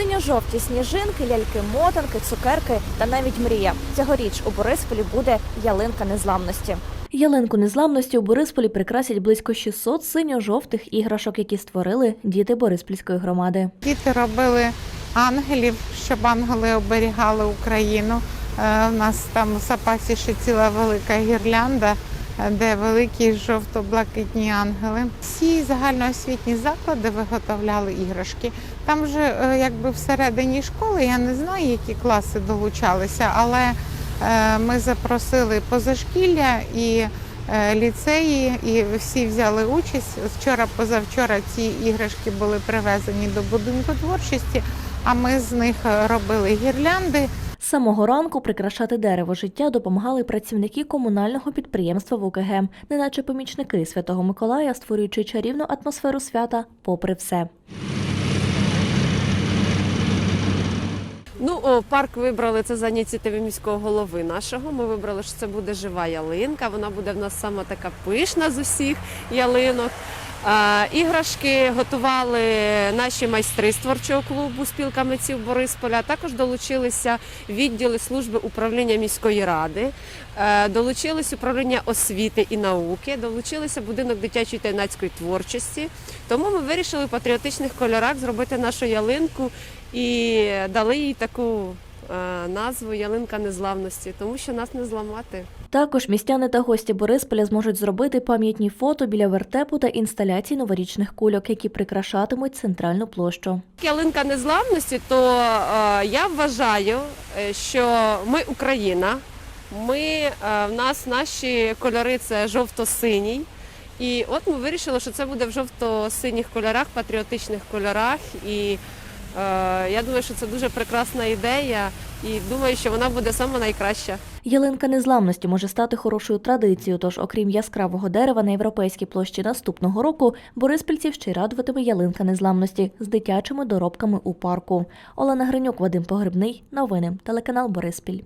Синьо-жовті сніжинки, ляльки-мотанки, цукерки та навіть мрія. Цьогоріч у Борисполі буде ялинка незламності. Ялинку незламності у Борисполі прикрасять близько 600 синьо-жовтих іграшок, які створили діти Бориспільської громади. Діти робили ангелів, щоб ангели оберігали Україну. Е, У нас там у запасі ще ціла велика гірлянда, де великі жовто-блакитні ангели. Всі загальноосвітні заклади виготовляли іграшки. Там вже е, якби всередині школи, я не знаю, які класи долучалися, але е, ми запросили позашкілля і е, ліцеї, і всі взяли участь. Вчора, позавчора ці іграшки були привезені до будинку творчості, а ми з них е, робили гірлянди. Самого ранку прикрашати дерево життя допомагали працівники комунального підприємства ВУКГ, неначе помічники Святого Миколая, створюючи чарівну атмосферу свята попри все. Ну, о, парк вибрали це за ініціативи міського голови нашого. Ми вибрали, що це буде жива ялинка. Вона буде в нас сама така пишна з усіх ялинок. Іграшки готували наші майстри з творчого клубу спілка митців Борисполя. Також долучилися відділи служби управління міської ради, е, долучились управління освіти і науки, долучилися будинок дитячої та юнацької творчості. Тому ми вирішили в патріотичних кольорах зробити нашу ялинку і дали їй таку назву Ялинка незламності, тому що нас не зламати. Також містяни та гості Борисполя зможуть зробити пам'ятні фото біля вертепу та інсталяцій новорічних кульок, які прикрашатимуть центральну площу. Ялинка незламності, то е, я вважаю, е, що ми Україна. Ми е, в нас наші кольори це жовто-синій. І от ми вирішили, що це буде в жовто-синіх кольорах, патріотичних кольорах. І е, я думаю, що це дуже прекрасна ідея. І думаю, що вона буде саме найкраща. Ялинка незламності може стати хорошою традицією. Тож, окрім яскравого дерева на європейській площі наступного року, бориспільців ще й радуватиме ялинка незламності з дитячими доробками у парку. Олена Гринюк, Вадим Погребний. Новини. Телеканал Бориспіль.